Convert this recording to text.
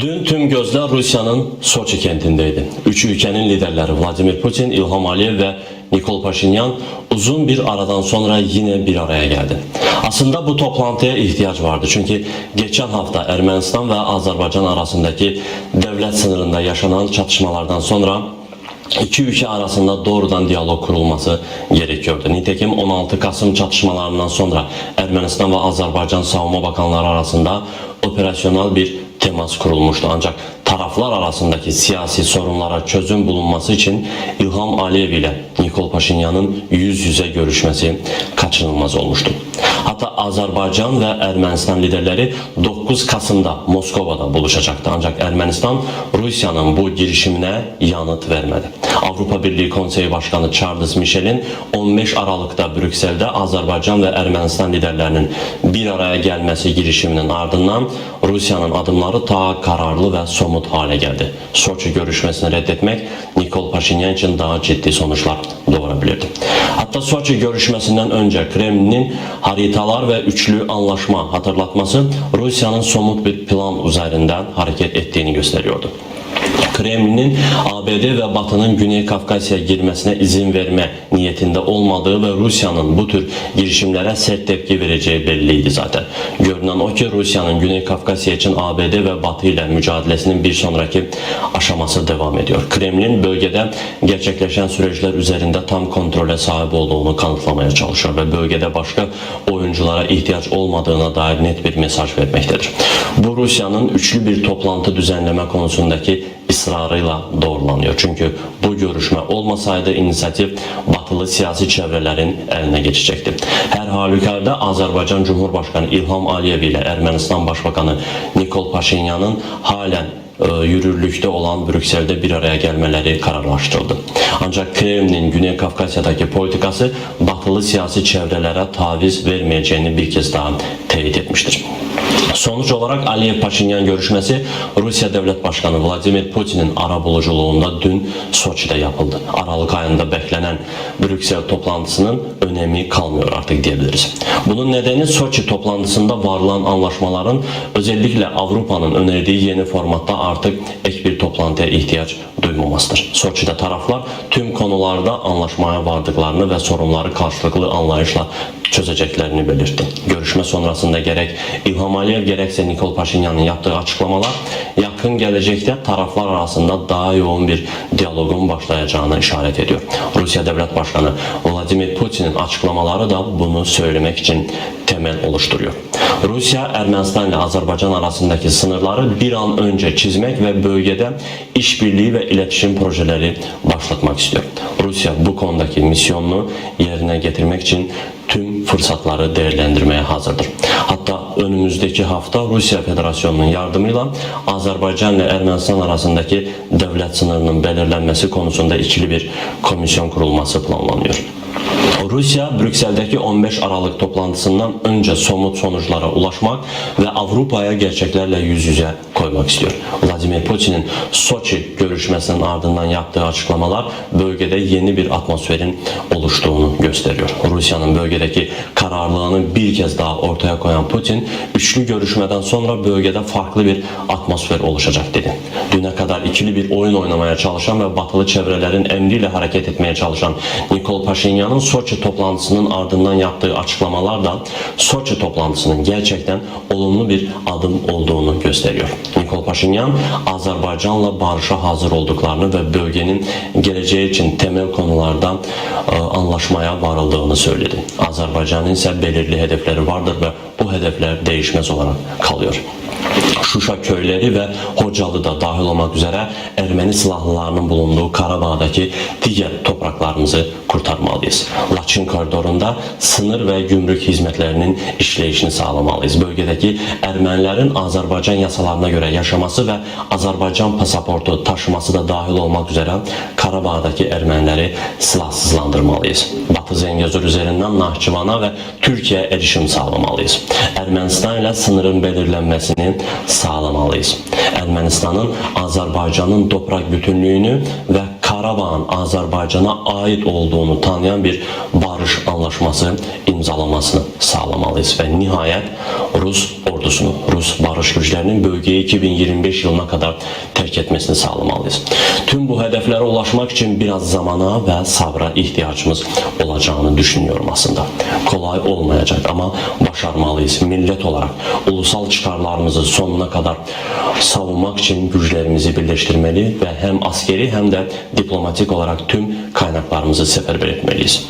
Dün tüm gözler Rusya'nın Soçi kentindeydi. Üç ülkenin liderleri Vladimir Putin, İlham Aliyev ve Nikol Paşinyan uzun bir aradan sonra yine bir araya geldi. Aslında bu toplantıya ihtiyaç vardı. Çünkü geçen hafta Ermenistan ve Azerbaycan arasındaki devlet sınırında yaşanan çatışmalardan sonra iki ülke arasında doğrudan diyalog kurulması gerekiyordu. Nitekim 16 Kasım çatışmalarından sonra Ermenistan ve Azerbaycan Savunma Bakanları arasında operasyonel bir temas kurulmuştu. Ancak taraflar arasındaki siyasi sorunlara çözüm bulunması için İlham Aliyev ile Nikol Paşinyan'ın yüz yüze görüşmesi kaçınılmaz olmuştu. Hatta Azerbaycan ve Ermenistan liderleri 9 Kasım'da Moskova'da buluşacaktı. Ancak Ermenistan Rusya'nın bu girişimine yanıt vermedi. Avrupa Birliği Konseyi Başkanı Charles Michel'in 15 Aralık'ta Brüksel'de Azerbaycan ve Ermenistan liderlerinin bir araya gelmesi girişiminin ardından Rusya'nın adımları daha kararlı ve somut hale geldi. Soçi görüşmesini reddetmek Nikol Paşinyan için daha ciddi sonuçlar doğurabilirdi. Hatta Soçi görüşmesinden önce Kremlin'in haritalar ve üçlü anlaşma hatırlatması Rusya'nın somut bir plan üzerinden hareket ettiğini gösteriyordu. Kremlin'in ABD ve Batı'nın Güney Kafkasya'ya girmesine izin verme niyetinde olmadığı ve Rusya'nın bu tür girişimlere sert tepki vereceği belliydi zaten. Görünen o ki Rusya'nın Güney Kafkasya için ABD ve Batı ile mücadelesinin bir sonraki aşaması devam ediyor. Kremlin bölgede gerçekleşen süreçler üzerinde tam kontrole sahip olduğunu kanıtlamaya çalışıyor ve bölgede başka oyunculara ihtiyaç olmadığına dair net bir mesaj vermektedir. Bu Rusya'nın üçlü bir toplantı düzenleme konusundaki ısrarıyla doğrulanıyor. Çünkü bu görüşme olmasaydı inisiyatif batılı siyasi çevrelerin eline geçecekti. Her halükarda Azerbaycan Cumhurbaşkanı İlham Aliyev ile Ermenistan Başbakanı Nikol Paşinyan'ın halen yürürlükte olan Brüksel'de bir araya gelmeleri kararlaştırıldı. Ancak Kremlin Güney Kafkasya'daki politikası batılı siyasi çevrelere taviz vermeyeceğini bir kez daha teyit etmiştir. Sonuç olarak Aliyev Paşinyan görüşmesi Rusya Devlet Başkanı Vladimir Putin'in ara buluculuğunda dün Soçi'de yapıldı. Aralık ayında beklenen Brüksel toplantısının önemi kalmıyor artık diyebiliriz. Bunun nedeni Soçi toplantısında varılan anlaşmaların özellikle Avrupa'nın önerdiği yeni formatta artık ek bir toplantıya ihtiyaç duymamasıdır. Soçi'de taraflar tüm konularda anlaşmaya vardıklarını ve sorunları karşılıklı anlayışla çözeceklerini belirtti. Görüşme sonrasında gerek İlham Aliyev gerekse Nikol Paşinyan'ın yaptığı açıklamalar yakın gelecekte taraflar arasında daha yoğun bir diyalogun başlayacağına işaret ediyor. Rusya Devlet Başkanı Vladimir Putin'in açıklamaları da bunu söylemek için temel oluşturuyor. Rusya, Ermenistan ile Azerbaycan arasındaki sınırları bir an önce çizmek ve bölgede işbirliği ve iletişim projeleri başlatmak istiyor. Rusya bu konudaki misyonunu yerine getirmek için tüm fırsatları değerlendirmeye hazırdır. Hatta önümüzdeki hafta Rusya Federasyonu'nun yardımıyla Azerbaycan ile Ermenistan arasındaki devlet sınırının belirlenmesi konusunda ikili bir komisyon kurulması planlanıyor. Rusya, Brüksel'deki 15 Aralık toplantısından önce somut sonuçlara ulaşmak ve Avrupa'ya gerçeklerle yüz yüze koymak istiyor. Vladimir Putin'in Soçi görüşmesinin ardından yaptığı açıklamalar bölgede yeni bir atmosferin oluştuğunu gösteriyor. Rusya'nın bölgedeki kararlılığını bir kez daha ortaya koyan Putin, üçlü görüşmeden sonra bölgede farklı bir atmosfer oluşacak dedi. Düne kadar ikili bir oyun oynamaya çalışan ve batılı çevrelerin emriyle hareket etmeye çalışan Nikol Paşinyan'ın Soçi toplantısının ardından yaptığı açıklamalar da Soçi toplantısının gerçekten olumlu bir adım olduğunu gösteriyor. Nikol Paşinyan Azerbaycan'la barışa hazır olduklarını ve bölgenin geleceği için temel konularda e, anlaşmaya varıldığını söyledi. Azerbaycan'ın ise belirli hedefleri vardır ve bu hedefler değişmez olarak kalıyor. Şuşa köyleri ve Hocalı da dahil olmak üzere Ermeni silahlılarının bulunduğu Karabağ'daki diğer topraklarımızı kurtarmalıyız. Laçin koridorunda sınır ve gümrük hizmetlerinin işleyişini sağlamalıyız. Bölgedeki Ermenilerin Azerbaycan yasalarına göre yaşaması ve Azerbaycan pasaportu taşıması da dahil olmak üzere Karabağ'daki Ermenileri silahsızlandırmalıyız. Batı Zengezur üzerinden Nahçıvan'a ve Türkiye erişim sağlamalıyız. Ermenistan ile sınırın belirlenmesini sağlamalıyız. Ermenistan'ın Azerbaycan'ın toprak bütünlüğünü ve Karabağ'ın Azerbaycan'a ait olduğunu tanıyan bir barış anlaşması imzalamasını sağlamalıyız ve nihayet Rus ordusunu, Rus barış güçlerinin bölgeyi 2025 yılına kadar terk etmesini sağlamalıyız. Tüm bu hedeflere ulaşmak için biraz zamana ve sabra ihtiyacımız olacağını düşünüyorum aslında. Kolay olmayacak ama başarmalıyız. Millet olarak ulusal çıkarlarımızı sonuna kadar savunmak için güçlerimizi birleştirmeli ve hem askeri hem de diplomatik olarak tüm kaynaklarımızı seferber etmeliyiz.